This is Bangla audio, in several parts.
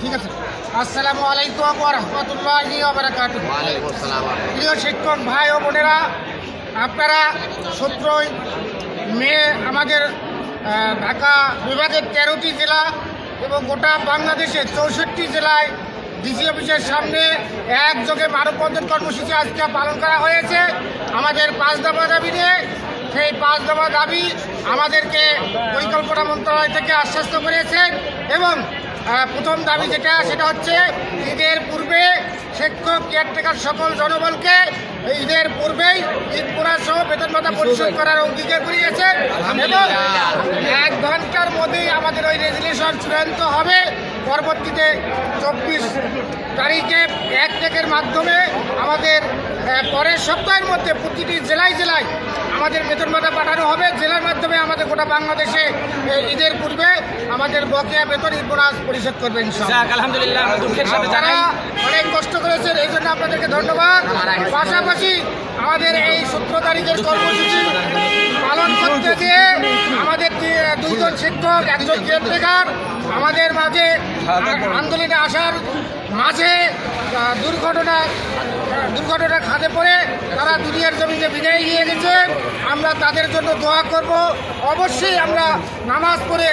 ঠিক আছে। আসসালামু আলাইকুম ওয়া রাহমাতুল্লাহি ওয়া বারাকাতুহু। ওয়ালাইকুম প্রিয় শিক্ষক ভাই ও বোনেরা আপনারা সতেরোই মে আমাদের ঢাকা বিভাগের তেরোটি জেলা এবং গোটা বাংলাদেশের চৌষট্টি জেলায় ডিসি অফিসের সামনে একযোগে মানববন্ধন কর্মসূচি আজকে পালন করা হয়েছে। আমাদের পাঁচ দফা দাবি নিয়ে সেই পাঁচ দফা দাবি আমাদেরকে পরিকল্পনা মন্ত্রণালয় থেকে আশ্বস্ত করেছেন এবং প্রথম দাবি যেটা সেটা হচ্ছে ঈদের পূর্বে শিক্ষক কেয়ারটেকার সকল জনবলকে ঈদের পূর্বেই ঈদ পুরা সহ বেতন ভাতা পরিশোধ করার অঙ্গীকার করিয়েছে। এবং ঘণ্টার মধ্যেই আমাদের ওই রেজুলেশন চূড়ান্ত হবে। পরবর্তীতে চব্বিশ তারিখে এক টেকের মাধ্যমে আমাদের পরের সপ্তাহের মধ্যে প্রতিটি জেলায় জেলায় আমাদের বেতন ভাতা পাঠানো হবে। জেলার মাধ্যমে আমাদের গোটা বাংলাদেশে ঈদের পূর্বে আমাদের বকেয়া বেতন ঈদ পরিশোধ করবে ইনশাআল্লাহ। আলহামদুলিল্লাহ যারা অনেক কষ্ট করেছেন এই জন্য আপনাদেরকে ধন্যবাদ। পাশাপাশি আমাদের এই সতেরো তারিখের কর্মসূচি পালন করতে গিয়ে আমাদের দুইজন শিক্ষক একজন কেয়ারটেকার আমাদের মাঝে আন্দোলনে আসার মাঝে দুর্ঘটনা দুর্ঘটনা খাদে পড়ে তারা দুনিয়ার জমিতে বিদায় নিয়ে গেছে। আমরা তাদের জন্য দোয়া করব। অবশ্যই আমরা নামাজ পড়ে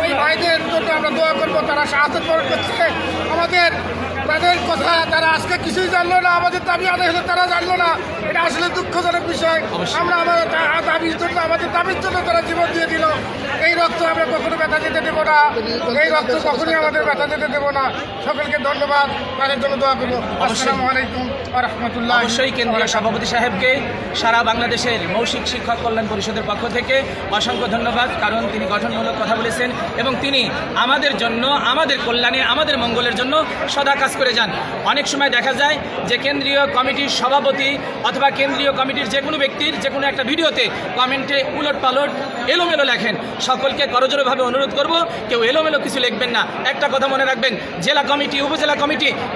ওই ভাইদের জন্য আমরা দোয়া করব। তারা সাহায্য করছে। আমাদের তাদের কথা তারা আজকে কিছুই জানলো না। আমাদের দাবি আদায় হলে তারা জানলো না। এটা আসলে দুঃখজনক বিষয়। আমরা আমাদের দাবির জন্য আমাদের দাবির জন্য তারা জীবন দিয়ে দিল। এই রক্ত আমরা কখনো ব্যথা যেতে এই রক্ত কখনোই আমাদের ব্যথা যেতে দেবো না। সকলকে ধন্যবাদ। তাদের জন্য দোয়া করব। আসসালামু আলাইকুম রহমতুল্লাহ। অবশ্যই কেন্দ্রীয় সভাপতি সাহেবকে সারা বাংলাদেশের মৌসিক শিক্ষক কল্যাণ পরিষদের পক্ষ থেকে অসংখ্য ধন্যবাদ কারণ তিনি গঠনমূলক কথা বলেছেন এবং তিনি আমাদের জন্য আমাদের কল্যাণে আমাদের মঙ্গলের জন্য সদা কাজ করে যান। অনেক সময় দেখা যায় যে কেন্দ্রীয় কমিটির সভাপতি অথবা কেন্দ্রীয় কমিটির যে কোনো ব্যক্তির যে কোনো একটা ভিডিওতে কমেন্টে উলট পালট এলোমেলো লেখেন। সকলকে করজোরভাবে অনুরোধ করব কেউ এলোমেলো কিছু লিখবেন না। একটা কথা মনে রাখবেন জেলা কমিটি উপজেলা কমিটি